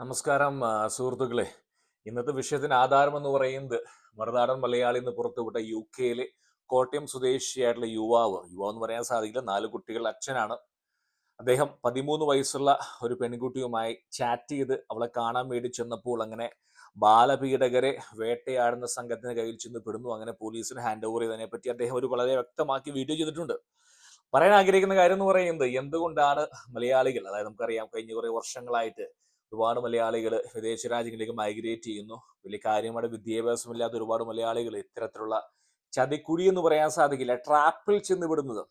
നമസ്കാരം സുഹൃത്തുക്കളെ. ഇന്നത്തെ വിഷയത്തിന് ആധാരം എന്ന് പറയുന്നത് മറുനാടൻ മലയാളി എന്ന് പുറത്തുവിട്ട യു കെയിലെ കോട്ടയം സ്വദേശിയായിട്ടുള്ള യുവാവ്. യുവാവ് എന്ന് പറയാൻ സാധിക്കില്ല. നാല് കുട്ടികളുടെ അച്ഛനാണ്. അദ്ദേഹം പതിമൂന്ന് വയസ്സുള്ള ഒരു പെൺകുട്ടിയുമായി ചാറ്റ് ചെയ്ത് അവളെ കാണാൻ വേണ്ടി ചെന്നപ്പോൾ അങ്ങനെ ബാലപീഡകരെ വേട്ടയാടുന്ന സംഘത്തിന് കയ്യിൽ ചെന്ന് പെടുന്നു. അങ്ങനെ പോലീസിന് ഹാൻഡ് ഓവർ ചെയ്തതിനെ പറ്റി അദ്ദേഹം ഒരു വളരെ വ്യക്തമാക്കി വീഡിയോ ചെയ്തിട്ടുണ്ട്. പറയാൻ ആഗ്രഹിക്കുന്ന കാര്യം എന്ന് പറയുന്നത് എന്തുകൊണ്ടാണ് മലയാളികൾ അതായത് നമുക്കറിയാം കഴിഞ്ഞ കുറേ വർഷങ്ങളായിട്ട് ഒരുപാട് മലയാളികൾ വിദേശ രാജ്യങ്ങളിലേക്ക് മൈഗ്രേറ്റ് ചെയ്യുന്നു. വലിയ കാര്യമായ വിദ്യാഭ്യാസമില്ലാത്ത ഒരുപാട് മലയാളികൾ ഇത്തരത്തിലുള്ള ചതിക്കുഴി എന്ന് പറയാൻ സാധിക്കില്ല. ട്രാപ്പിൽ ചെന്ന് വിടുന്നത്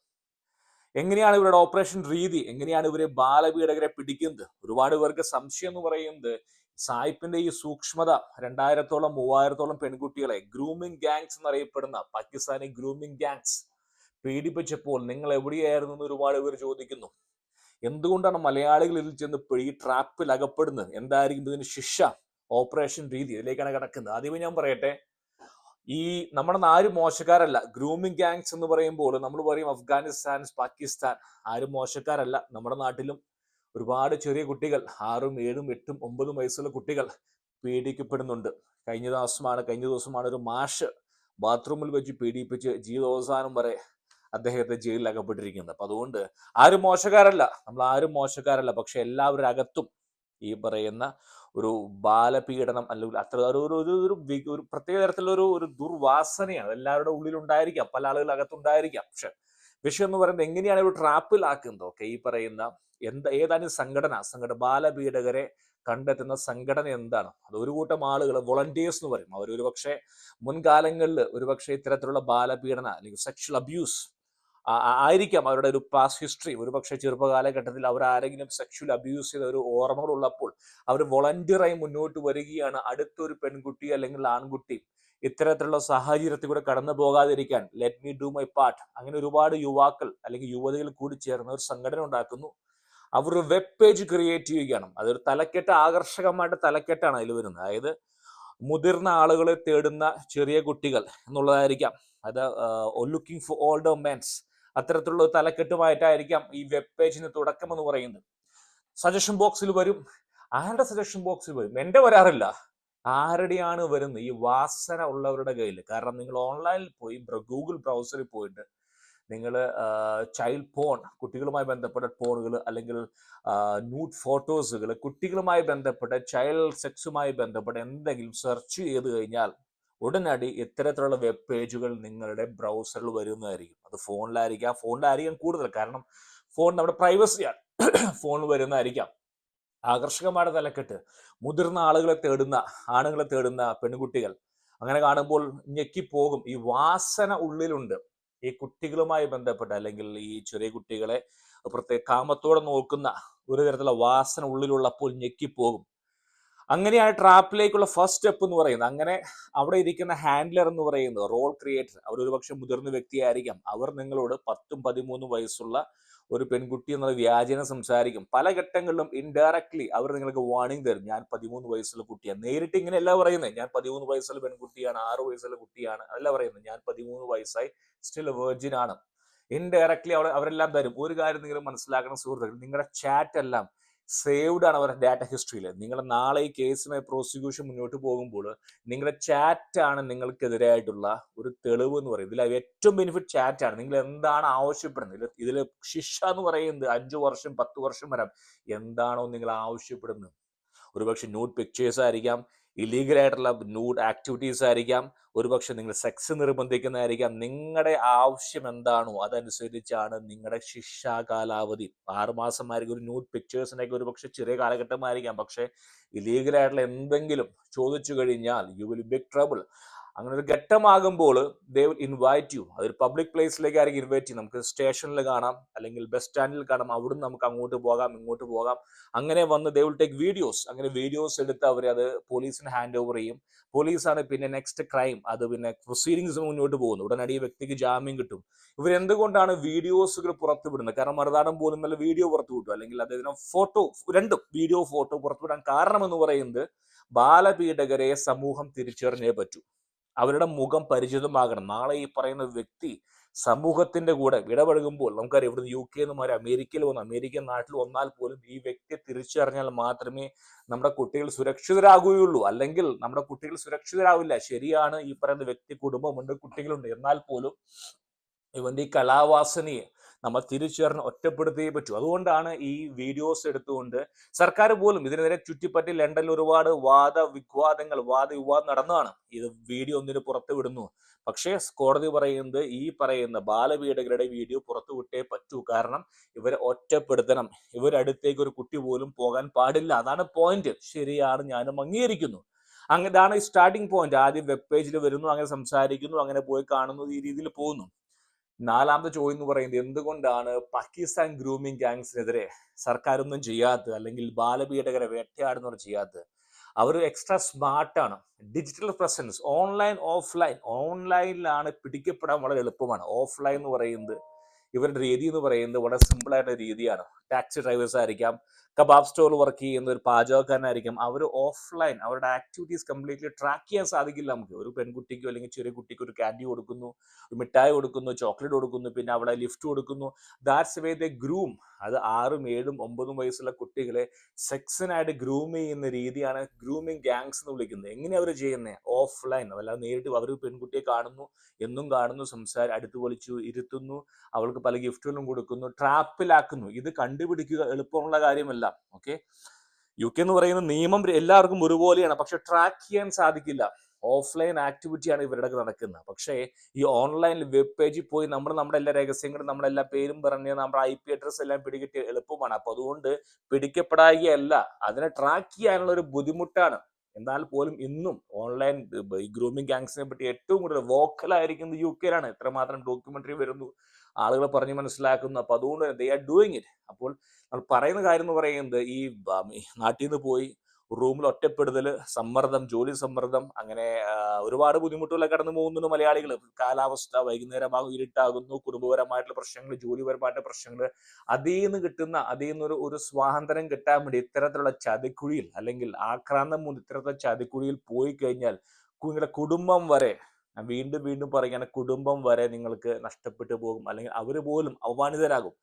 എങ്ങനെയാണ് ഇവരുടെ ഓപ്പറേഷൻ രീതി? എങ്ങനെയാണ് ഇവരെ ബാലപീഡകരെ പിടിക്കുന്നത്? ഒരുപാട് പേർക്ക് സംശയം എന്ന് പറയുന്നത് സായിപ്പിന്റെ ഈ സൂക്ഷ്മത രണ്ടായിരത്തോളം മൂവായിരത്തോളം പെൺകുട്ടികളെ ഗ്രൂമിംഗ് ഗാങ്സ് എന്നറിയപ്പെടുന്ന പാകിസ്ഥാനി ഗ്രൂമിംഗ് ഗാങ്സ് പീഡിപ്പിച്ചപ്പോൾ നിങ്ങൾ എവിടെയായിരുന്നു എന്ന് ഒരുപാട് പേർ ചോദിക്കുന്നു. എന്തുകൊണ്ടാണ് മലയാളികൾ ഇതിൽ ചെന്ന് ഈ ട്രാപ്പിൽ അകപ്പെടുന്നത്? എന്തായിരിക്കും ഇതിന് ശിക്ഷ? ഓപ്പറേഷൻ രീതി ഇതിലേക്കാണ് കിടക്കുന്നത്. ആദ്യമേ ഞാൻ പറയട്ടെ ഈ നമ്മുടെ ആരും മോശക്കാരല്ല ഗ്രൂമിംഗ് ഗാങ്സ് എന്ന് പറയുമ്പോൾ നമ്മൾ പറയും അഫ്ഗാനിസ്ഥാൻ പാകിസ്ഥാൻ ആരും മോശക്കാരല്ല. നമ്മുടെ നാട്ടിലും ഒരുപാട് ചെറിയ കുട്ടികൾ ആറും ഏഴും എട്ടും ഒമ്പതും വയസ്സുള്ള കുട്ടികൾ പീഡിക്കപ്പെടുന്നുണ്ട്. കഴിഞ്ഞ ദിവസമാണ് കഴിഞ്ഞ ദിവസമാണ് ഒരു മാഷ് ബാത്റൂമിൽ വെച്ച് പീഡിപ്പിച്ച് ജീവിതാവസാനം വരെ അദ്ദേഹത്തെ ജയിലിൽ അകപ്പെട്ടിരിക്കുന്നത്. അപ്പൊ അതുകൊണ്ട് ആരും മോശക്കാരല്ല. നമ്മൾ ആരും മോശക്കാരല്ല. പക്ഷെ എല്ലാവരും അകത്തും ഈ പറയുന്ന ഒരു ബാലപീഡനം അല്ലെങ്കിൽ അത്ര ഒരു ഒരു ഒരു ഒരു പ്രത്യേക തരത്തിലുള്ള ഒരു ഒരു ദുർവാസനയാണ്. എല്ലാവരുടെ ഉള്ളിൽ ഉണ്ടായിരിക്കാം പല ആളുകൾ അകത്തുണ്ടായിരിക്കാം. പക്ഷെ വിഷയം എന്ന് പറയുന്നത് എങ്ങനെയാണ് ഒരു ട്രാപ്പിലാക്കുന്നത്? ഓക്കെ ഈ പറയുന്ന എന്താ ഏതാനും സംഘടന സംഘടന ബാലപീഡകരെ കണ്ടെത്തുന്ന സംഘടന എന്താണ്? അത് ഒരു കൂട്ടം ആളുകൾ വോളണ്ടിയേഴ്സ് എന്ന് പറയും. അവർ ഒരു പക്ഷേ മുൻകാലങ്ങളിൽ ഒരുപക്ഷെ ഇത്തരത്തിലുള്ള ബാലപീഡന അല്ലെങ്കിൽ സെക്ഷൽ അബ്യൂസ് ആയിരിക്കാം അവരുടെ ഒരു പാസ് ഹിസ്റ്ററി ഒരുപക്ഷെ ചെറുപ്പകാലഘട്ടത്തിൽ അവർ ആരെങ്കിലും സെക്ഷൽ അബ്യൂസ് ചെയ്ത ഒരു ഓർമ്മകൾ ഉള്ളപ്പോൾ അവർ വോളണ്ടിയറായി മുന്നോട്ട് വരികയാണ്. അടുത്തൊരു പെൺകുട്ടി അല്ലെങ്കിൽ ആൺകുട്ടി ഇത്തരത്തിലുള്ള സാഹചര്യത്തിൽ കൂടെ കടന്നു പോകാതിരിക്കാൻ let me do my part അങ്ങനെ ഒരുപാട് യുവാക്കൾ അല്ലെങ്കിൽ യുവതികൾ കൂടി ചേർന്ന് ഒരു സംഘടന ഉണ്ടാക്കുന്നു. അവർ ഒരു വെബ് പേജ് ക്രിയേറ്റ് ചെയ്യുകയാണ്. അതൊരു തലക്കെട്ട് ആകർഷകമായിട്ട് തലക്കെട്ടാണ് അതിൽ വരുന്നത്. അതായത് മുതിർന്ന ആളുകളെ തേടുന്ന ചെറിയ കുട്ടികൾ എന്നുള്ളതായിരിക്കാം. അത് ലുക്കിംഗ് ഫോർ ഓൾഡർ മെൻസ് അത്തരത്തിലുള്ള തലക്കെട്ടുമായിട്ടായിരിക്കാം ഈ വെബ് പേജിന് തുടക്കം എന്ന് പറയുന്നത്. സജഷൻ ബോക്സിൽ വരും. ആരുടെ സജഷൻ ബോക്സിൽ വരും? എന്റെ വരാറില്ല. ആരുടെയാണ് വരുന്നത്? ഈ വാസന ഉള്ളവരുടെ കയ്യിൽ കാരണം നിങ്ങൾ ഓൺലൈനിൽ പോയി ഗൂഗിൾ ബ്രൗസറിൽ പോയിട്ട് നിങ്ങൾ ചൈൽഡ് പോൺ കുട്ടികളുമായി ബന്ധപ്പെട്ട പോണുകൾ അല്ലെങ്കിൽ ന്യൂഡ് ഫോട്ടോസുകൾ കുട്ടികളുമായി ബന്ധപ്പെട്ട ചൈൽഡ് സെക്സുമായി ബന്ധപ്പെട്ട എന്തെങ്കിലും സെർച്ച് ചെയ്ത് കഴിഞ്ഞാൽ ഉടനടി ഇത്തരത്തിലുള്ള വെബ് പേജുകൾ നിങ്ങളുടെ ബ്രൗസറിൽ വരുന്നതായിരിക്കും. അത് ഫോണിലായിരിക്കാം ഫോണിലായിരിക്കാം കൂടുതൽ. കാരണം ഫോൺ നമ്മുടെ പ്രൈവസിയാണ് ഫോണിൽ വരുന്നതായിരിക്കാം. ആകർഷകമായ തലക്കെട്ട്. മുതിർന്ന ആളുകളെ തേടുന്ന ആണുങ്ങളെ തേടുന്ന പെൺകുട്ടികൾ അങ്ങനെ കാണുമ്പോൾ ഞെക്കിപ്പോകും. ഈ വാസന ഉള്ളിലുണ്ട്. ഈ കുട്ടികളുമായി ബന്ധപ്പെട്ട അല്ലെങ്കിൽ ഈ ചെറിയ കുട്ടികളെ പ്രത്യേക കാമത്തോടെ നോക്കുന്ന ഒരു തരത്തിലുള്ള വാസന ഉള്ളിലുള്ളപ്പോൾ ഞെക്കിപ്പോകും. അങ്ങനെയാണ് ട്രാപ്പിലേക്കുള്ള ഫസ്റ്റ് സ്റ്റെപ്പ് എന്ന് പറയുന്നത്. അങ്ങനെ അവിടെ ഇരിക്കുന്ന ഹാൻഡ്ലർ എന്ന് പറയുന്നത് റോൾ ക്രിയേറ്റർ അവർ ഒരുപക്ഷെ മുതിർന്ന വ്യക്തിയായിരിക്കാം. അവർ നിങ്ങളോട് പത്തും പതിമൂന്നും വയസ്സുള്ള ഒരു പെൺകുട്ടി എന്നുള്ള വ്യാജനം സംസാരിക്കും. പല ഘട്ടങ്ങളിലും ഇൻഡയറക്ട്ലി അവർ നിങ്ങൾക്ക് വാണിംഗ് തരും. ഞാൻ പതിമൂന്ന് വയസ്സുള്ള കുട്ടിയാണ്. നേരിട്ട് ഇങ്ങനെയല്ല പറയുന്നത് ഞാൻ പതിമൂന്ന് വയസ്സുള്ള പെൺകുട്ടിയാണ് ആറ് വയസ്സുള്ള കുട്ടിയാണ് അല്ല പറയുന്നത് ഞാൻ പതിമൂന്ന് വയസ്സായി സ്റ്റിൽ വേർജിൻ ആണ്. ഇൻഡയറക്ട്ലി അവർ അവരെല്ലാം തരും. ഒരു കാര്യം നിങ്ങൾ മനസ്സിലാക്കണം സുഹൃത്തുക്കൾ നിങ്ങളുടെ ചാറ്റ് എല്ലാം സേവ്ഡ് ആണ് അവരുടെ ഡാറ്റ ഹിസ്റ്ററിയിൽ നിങ്ങൾ നാളെ ഈ കേസുമായി പ്രോസിക്യൂഷൻ മുന്നോട്ട് പോകുമ്പോൾ നിങ്ങളുടെ ചാറ്റ് ആണ് നിങ്ങൾക്കെതിരായിട്ടുള്ള ഒരു തെളിവ് എന്ന് പറയുന്നത്. ഇതിൽ ഏറ്റവും ബെനിഫിറ്റ് ചാറ്റ് ആണ്. നിങ്ങൾ എന്താണ് ആവശ്യപ്പെടുന്നത്? ഇതിൽ ശിക്ഷ എന്ന് പറയുന്നത് അഞ്ചു വർഷം പത്ത് വർഷം വരാം. എന്താണോ നിങ്ങൾ ആവശ്യപ്പെടുന്നത്? ഒരുപക്ഷെ നോട്ട് പിക്ചേഴ്സ് ആയിരിക്കാം ഇല്ലീഗൽ ആയിട്ടുള്ള ന്യൂഡ് ആക്ടിവിറ്റീസ് ആയിരിക്കാം. ഒരുപക്ഷെ നിങ്ങൾ സെക്സ് നിർബന്ധിക്കുന്നതായിരിക്കാം. നിങ്ങളുടെ ആവശ്യം എന്താണോ അതനുസരിച്ചാണ് നിങ്ങളുടെ ശിക്ഷാ കാലാവധി ആറുമാസമായിരിക്കും ഒരു ന്യൂഡ് പിക്ചേഴ്സിനൊക്കെ ഒരുപക്ഷെ ചെറിയ കാലഘട്ടമായിരിക്കാം. പക്ഷേ ഇല്ലീഗൽ ആയിട്ടുള്ള എന്തെങ്കിലും ചോദിച്ചു കഴിഞ്ഞാൽ യു വിൽ ബിഗ് ട്രബിൾ അങ്ങനെ ഒരു ഘട്ടമാകുമ്പോൾ ദേ ഇൻവൈറ്റ് യു അതൊരു പബ്ലിക് പ്ലേസിലേക്ക് ആയിരിക്കും ഇൻവൈറ്റ് ചെയ്യും നമുക്ക് സ്റ്റേഷനിൽ കാണാം അല്ലെങ്കിൽ ബസ് സ്റ്റാൻഡിൽ കാണാം. അവിടുന്ന് നമുക്ക് അങ്ങോട്ട് പോകാം ഇങ്ങോട്ട് പോകാം. അങ്ങനെ വന്ന് ദേ വിൽ ടേക്ക് വീഡിയോസ് അങ്ങനെ വീഡിയോസ് എടുത്ത് അവർ അത് പോലീസിന് ഹാൻഡ് ഓവർ ചെയ്യും. പോലീസാണ് പിന്നെ നെക്സ്റ്റ് ക്രൈം അത് പിന്നെ പ്രൊസീഡിങ്സ് മുന്നോട്ട് പോകുന്നു ഉടനടി വ്യക്തിക്ക് ജാമ്യം കിട്ടും. ഇവരെന്തുകൊണ്ടാണ് വീഡിയോസുകൾ പുറത്തുവിടുന്നത് കാരണം മറുനാടൻ പോലും നല്ല വീഡിയോ പുറത്തു വിട്ടു. അല്ലെങ്കിൽ അദ്ദേഹത്തിന് ഫോട്ടോ രണ്ടും വീഡിയോ ഫോട്ടോ പുറത്തുവിടാൻ കാരണം എന്ന് പറയുന്നത് ബാലപീഡകരെ സമൂഹം തിരിച്ചറിഞ്ഞേ പറ്റൂ. അവരുടെ മുഖം പരിചിതമാകണം. നാളെ ഈ പറയുന്ന വ്യക്തി സമൂഹത്തിന്റെ കൂടെ ഇടപഴകുമ്പോൾ നമുക്കറിയാം ഇവിടുന്ന് യു കെ എന്ന് മാറി അമേരിക്കയിൽ വന്നു. അമേരിക്കൻ നാട്ടിൽ വന്നാൽ പോലും ഈ വ്യക്തിയെ തിരിച്ചറിഞ്ഞാൽ മാത്രമേ നമ്മുടെ കുട്ടികൾ സുരക്ഷിതരാകുകയുള്ളൂ. അല്ലെങ്കിൽ നമ്മുടെ കുട്ടികൾ സുരക്ഷിതരാവില്ല. ശരിയാണ് ഈ പറയുന്ന വ്യക്തി കുടുംബമുണ്ട് കുട്ടികളുണ്ട്. എന്നാൽ പോലും ഇവന്റെ ഈ കലാവാസനയെ നമ്മൾ തിരിച്ചറിഞ്ഞ് ഒറ്റപ്പെടുത്തിയേ പറ്റൂ. അതുകൊണ്ടാണ് ഈ വീഡിയോസ് എടുത്തുകൊണ്ട് സർക്കാർ പോലും ഇതിനെതിരെ ചുറ്റിപ്പറ്റി ലണ്ടനിൽ ഒരുപാട് വാദ വിവാദങ്ങൾ വാദ വിവാദം നടന്നതാണ്. ഇത് വീഡിയോ ഒന്നിന് പുറത്തു വിടുന്നു. പക്ഷേ കോടതി പറയുന്നത് ഈ പറയുന്ന ബാലപീഡകരുടെ വീഡിയോ പുറത്തു വിട്ടേ പറ്റൂ. കാരണം ഇവരെ ഒറ്റപ്പെടുത്തണം. ഇവരടുത്തേക്ക് ഒരു കുട്ടി പോലും പോകാൻ പാടില്ല. അതാണ് പോയിന്റ് ശരിയാണ്. ഞാനും അംഗീകരിക്കുന്നു. അങ്ങനെ ഇതാണ് സ്റ്റാർട്ടിംഗ് പോയിന്റ് ആദ്യം വെബ് പേജിൽ വരുന്നു അങ്ങനെ സംസാരിക്കുന്നു അങ്ങനെ പോയി കാണുന്നു ഈ രീതിയിൽ പോകുന്നു. നാലാമത്തെ ചോദ്യം എന്ന് പറയുന്നത് എന്തുകൊണ്ടാണ് പാകിസ്ഥാൻ ഗ്രൂമിംഗ് ഗാങ്സിനെതിരെ സർക്കാർ ഒന്നും ചെയ്യാത്തത്? അല്ലെങ്കിൽ ബാലപീഡകരെ വേട്ടയാടുന്നവർ ചെയ്യാത്തത്? അവർ എക്സ്ട്രാ സ്മാർട്ടാണ് ഡിജിറ്റൽ പ്രസൻസ് ഓൺലൈൻ ഓഫ്ലൈൻ ഓൺലൈനിലാണ് പിടിക്കപ്പെടാൻ വളരെ എളുപ്പമാണ്. ഓഫ്ലൈൻ എന്ന് പറയുന്നത് ഇവരുടെ രീതി എന്ന് പറയുന്നത് വളരെ സിമ്പിൾ ആയിട്ടുള്ള രീതിയാണ്. ടാക്സി ഡ്രൈവേഴ്സ് ആയിരിക്കാം കബാബ് സ്റ്റോറിൽ വർക്ക് ചെയ്യുന്ന ഒരു പാചകക്കാരനായിരിക്കും. അവർ ഓഫ്ലൈൻ അവരുടെ ആക്ടിവിറ്റീസ് കംപ്ലീറ്റ്ലി ട്രാക്ക് ചെയ്യാൻ സാധിക്കില്ല നമുക്ക്. ഒരു പെൺകുട്ടിക്കോ അല്ലെങ്കിൽ ചെറിയ കുട്ടിക്ക് ഒരു കാൻഡി കൊടുക്കുന്നു മിഠായി കൊടുക്കുന്നു ചോക്ലേറ്റ് കൊടുക്കുന്നു പിന്നെ അവിടെ ലിഫ്റ്റ് കൊടുക്കുന്നു. ദാറ്റ്സ് വേ ദ ഗ്രൂം അത് ആറും ഏഴും ഒമ്പതും വയസ്സുള്ള കുട്ടികളെ സെക്സിനായിട്ട് ഗ്രൂം ചെയ്യുന്ന രീതിയാണ് ഗ്രൂമിങ് ഗാങ്സ് എന്ന് വിളിക്കുന്നത്. എങ്ങനെ അവർ ചെയ്യുന്നത് ഓഫ്ലൈൻ അതല്ലാതെ നേരിട്ട് അവർ പെൺകുട്ടിയെ കാണുന്നു എന്നും കാണുന്നു സംസാരം അടുത്ത് വിളിച്ചു ഇരുത്തുന്നു. അവൾക്ക് പല ഗിഫ്റ്റുകളും കൊടുക്കുന്നു ട്രാപ്പിലാക്കുന്നു. ഇത് കണ്ടുപിടിക്കുക എളുപ്പമുള്ള കാര്യമല്ല ഓക്കെ യു കെ എന്ന് പറയുന്ന നിയമം എല്ലാവർക്കും ഒരുപോലെയാണ് പക്ഷെ ട്രാക്ക് ചെയ്യാൻ സാധിക്കില്ല. ഓഫ്ലൈൻ ആക്ടിവിറ്റിയാണ് ഇവരുടെ നടക്കുന്നത്. പക്ഷേ ഈ ഓൺലൈൻ വെബ് പേജിൽ പോയി നമ്മൾ നമ്മുടെ എല്ലാ രഹസ്യങ്ങളും നമ്മുടെ എല്ലാ പേരും പറഞ്ഞ് നമ്മുടെ ഐ പി അഡ്രസ് എല്ലാം പിടികിട്ടി എളുപ്പമാണ്. അപ്പൊ അതുകൊണ്ട് പിടിക്കപ്പെടായികയല്ല. അതിനെ ട്രാക്ക് ചെയ്യാനുള്ള ഒരു ബുദ്ധിമുട്ടാണ്. എന്നാൽ പോലും ഇന്നും ഓൺലൈൻ ഈ ഗ്രൂമിംഗ് ഗാങ്സിനെ പറ്റി ഏറ്റവും കൂടുതൽ വോക്കൽ ആയിരിക്കുന്നത് യു കെയിലാണ് എത്രമാത്രം ഡോക്യുമെന്ററി വരുന്നു ആളുകൾ പറഞ്ഞ് മനസ്സിലാക്കുന്നു. അപ്പൊ അതുകൊണ്ട് ദേ ആർ ഡൂയിങ് ഇറ്റ് അപ്പോൾ നമ്മൾ പറയുന്ന കാര്യം എന്ന് പറയുന്നത് ഈ നാട്ടിൽ നിന്ന് പോയി റൂമിൽ ഒറ്റപ്പെടുതൽ സമ്മർദ്ദം ജോലി സമ്മർദ്ദം അങ്ങനെ ഒരുപാട് ബുദ്ധിമുട്ടുകളൊക്കെ കടന്നു പോകുന്നുണ്ട് മലയാളികൾ. കാലാവസ്ഥ വൈകുന്നേരമാകും ഇരുട്ടാകുന്നു കുടുംബപരമായിട്ടുള്ള പ്രശ്നങ്ങൾ ജോലിപരമായിട്ടുള്ള പ്രശ്നങ്ങൾ. അതിൽ നിന്ന് കിട്ടുന്ന അതിൽ നിന്നൊരു ഒരു സ്വാതന്ത്ര്യം കിട്ടാൻ വേണ്ടി ഇത്തരത്തിലുള്ള ചതിക്കുഴിയിൽ അല്ലെങ്കിൽ ആക്രാന്തം മൂന്ന് ഇത്തരത്തിലുള്ള ചതിക്കുഴിയിൽ പോയി കഴിഞ്ഞാൽ കുഞ്ഞിലെ കുടുംബം വരെ വീണ്ടും വീണ്ടും പറയുകയാണ് കുടുംബം വരെ നിങ്ങൾക്ക് നഷ്ടപ്പെട്ടു പോകും. അല്ലെങ്കിൽ അവർ പോലും അവമാനിതരാകും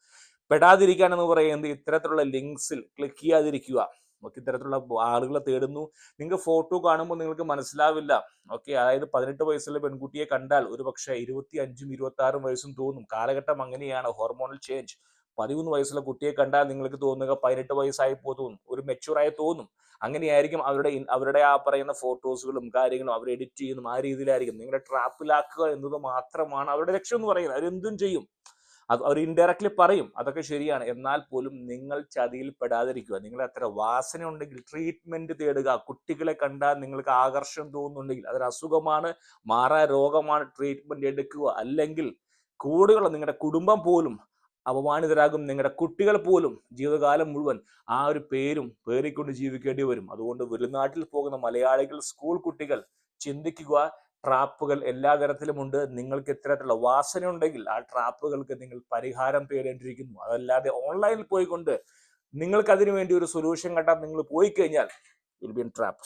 പെടാതിരിക്കാൻ എന്ന് പറയുന്നത് ഇത്തരത്തിലുള്ള ലിങ്ക്സിൽ ക്ലിക്ക് ചെയ്യാതിരിക്കുക. ഓക്കെ ഇത്തരത്തിലുള്ള ആളുകളെ തേടുന്നു. നിങ്ങൾക്ക് ഫോട്ടോ കാണുമ്പോൾ നിങ്ങൾക്ക് മനസ്സിലാവില്ല. ഓക്കെ അതായത് പതിനെട്ട് വയസ്സുള്ള പെൺകുട്ടിയെ കണ്ടാൽ ഒരു പക്ഷേ ഇരുപത്തി അഞ്ചും ഇരുപത്തി ആറും വയസ്സും തോന്നും. കാലഘട്ടം അങ്ങനെയാണ്. Hormonal change. പതിമൂന്ന് വയസ്സുള്ള കുട്ടിയെ കണ്ടാൽ നിങ്ങൾക്ക് തോന്നുക പതിനെട്ട് വയസ്സായി പോ ഒരു മെച്ചൂറായി തോന്നും. അങ്ങനെയായിരിക്കും അവരുടെ അവരുടെ ആ പറയുന്ന ഫോട്ടോസുകളും കാര്യങ്ങളും അവർ എഡിറ്റ് ചെയ്യുന്നതും ആ രീതിയിലായിരിക്കും. നിങ്ങളെ ട്രാപ്പിലാക്കുക എന്നത് മാത്രമാണ് അവരുടെ ലക്ഷ്യം എന്ന് പറയുന്നത്. അവരെന്തും ചെയ്യും. അത് അവർ ഇൻഡയറക്ട്ലി പറയും. അതൊക്കെ ശരിയാണ്. എന്നാൽ പോലും നിങ്ങൾ ചതിയിൽ പെടാതിരിക്കുക. നിങ്ങൾ അത്ര വാസന ഉണ്ടെങ്കിൽ ട്രീറ്റ്മെന്റ് തേടുക കുട്ടികളെ കണ്ടാൽ നിങ്ങൾക്ക് ആകർഷണം തോന്നുന്നുണ്ടെങ്കിൽ അതൊരു അസുഖമാണ് മാറാ രോഗമാണ് ട്രീറ്റ്മെന്റ് എടുക്കുക. അല്ലെങ്കിൽ കൂടെയുള്ള നിങ്ങളുടെ കുടുംബം പോലും അപമാനിതരാകും നിങ്ങളുടെ കുട്ടികൾ പോലും ജീവിതകാലം മുഴുവൻ. ആ ഒരു പേരും പേറിക്കൊണ്ട് ജീവിക്കേണ്ടി വരും. അതുകൊണ്ട് വെളിനാട്ടിൽ പോകുന്ന മലയാളികൾ സ്കൂൾ കുട്ടികൾ ചിന്തിക്കുക ട്രാപ്പുകൾ എല്ലാ തരത്തിലുമുണ്ട് നിങ്ങൾക്ക് ഇത്തരത്തിലുള്ള വാസന ഉണ്ടെങ്കിൽ ആ ട്രാപ്പുകൾക്ക് നിങ്ങൾ പരിഹാരം തേടേണ്ടിയിരിക്കുന്നു. അതല്ലാതെ ഓൺലൈനിൽ പോയിക്കൊണ്ട് നിങ്ങൾക്ക് അതിനു വേണ്ടി ഒരു സൊല്യൂഷൻ കണ്ടാൽ നിങ്ങൾ പോയി കഴിഞ്ഞാൽ വിൽ ബി ട്രാപ്ഡ്